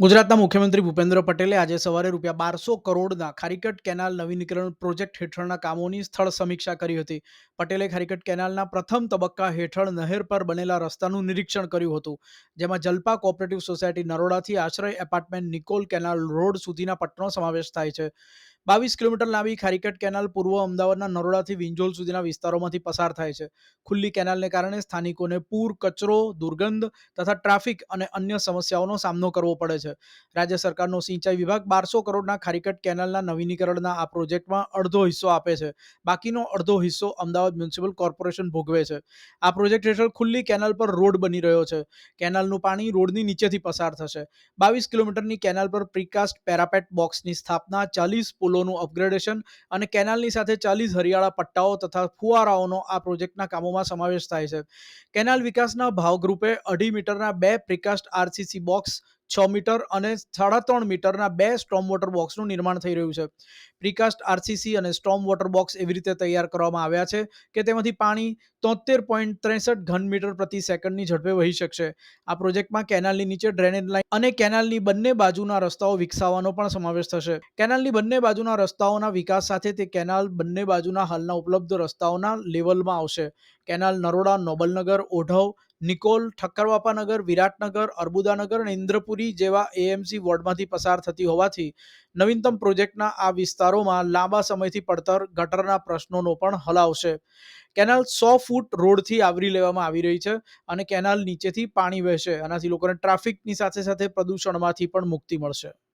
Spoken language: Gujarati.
ગુજરાતના મુખ્યમંત્રી ભૂપેન્દ્ર પટેલે આજે સવારે રૂપિયા બારસો કરોડના ખારીકટ કેનાલ નવીનીકરણ પ્રોજેક્ટ હેઠળના કામોની સ્થળ સમીક્ષા કરી હતી. પટેલે ખારીકટ કેનાલના પ્રથમ તબક્કા હેઠળ નહેર પર બનેલા રસ્તાનું નિરીક્ષણ કર્યું હતું, જેમાં જલપા કોઓપરેટિવ સોસાયટી નરોડાથી આશ્રય એપાર્ટમેન્ટ નિકોલ કેનાલ રોડ સુધીના પટ્ટનો સમાવેશ થાય છે. બાવીસ કિલોમીટર લાંબી ખારીકટ કેનાલ પૂર્વ અમદાવાદના નરોડાથી વિંજોલ સુધીના વિસ્તારોમાંથી પસાર થાય છે. ખુલ્લી કેનાલને કારણે સ્થાનિકોને પૂર, કચરો, દુર્ગંધ તથા ટ્રાફિક અને અન્ય સમસ્યાઓનો સામનો કરવો પડે છે. રાજ્ય સરકારનો સિંચાઈ વિભાગ બારસો કરોડના ખારીકટ કેનાલના નવીનીકરણના આ પ્રોજેક્ટમાં અડધો હિસ્સો આપે છે. બાકીનો અડધો હિસ્સો અમદાવાદ મ્યુનિસિપલ કોર્પોરેશન ભોગવે છે. આ પ્રોજેક્ટ હેઠળ ખુલ્લી કેનાલ પર રોડ બની રહ્યો છે. કેનાલનું પાણી રોડની નીચેથી પસાર થશે. બાવીસ કિલોમીટરની કેનાલ પર પ્રીકાસ્ટ પેરાપેટ બોક્સની સ્થાપના, ચાલીસ પુલોનું અપગ્રેડેશન અને કેનાલની સાથે ચાલીસ હરિયાળા પટ્ટાઓ તથા ફુવારાઓનો આ પ્રોજેક્ટના કામોમાં સમાવેશ થાય છે. કેનાલ વિકાસના ભાવગ્રુપે અઢી મીટરના બે પ્રિકાસ્ટ આરસીસી બોક્સ છ મીટર અને સાડા ત્રણ મીટરના બે સ્ટોમ વોટર બોક્સનું નિર્માણ થઈ રહ્યું છે. પ્રિકાસ્ટ આરસીસી અને સ્ટોમ વોટર બોક્સ એવી રીતે તૈયાર કરવામાં આવ્યા છે કે તેમાંથી પાણી તોતેર પોઈન્ટ ત્રેસઠ ઘન મીટર પ્રતિ સેકન્ડની ઝડપે વહી શકશે. આ પ્રોજેક્ટમાં કેનાલની નીચે ડ્રેનેજ લાઇન અને કેનાલની બંને બાજુના રસ્તાઓ વિકસાવવાનો પણ સમાવેશ થશે. કેનાલની બંને બાજુના રસ્તાઓના વિકાસ સાથે તે કેનાલ બંને બાજુના હાલના ઉપલબ્ધ રસ્તાઓના લેવલમાં આવશે. કેનાલ નરોડા, નોબલનગર, ઓઢવ નિકોલ, ઠક્કરવાપાનગર, વિરાટનગર, અર્બુદાનગર અને ઇન્દ્રપુરી જેવા એએમસી વોર્ડમાંથી પસાર થતી હોવાથી નવીનતમ પ્રોજેક્ટના આ વિસ્તારોમાં લાંબા સમયથી પડતર ગટરના પ્રશ્નોનો પણ હલ આવશે. કેનાલ સો ફૂટ રોડથી આવરી લેવામાં આવી રહી છે અને કેનાલ નીચેથી પાણી વહેશે. આનાથી લોકોને ટ્રાફિકની સાથે સાથે પ્રદૂષણમાંથી પણ મુક્તિ મળશે.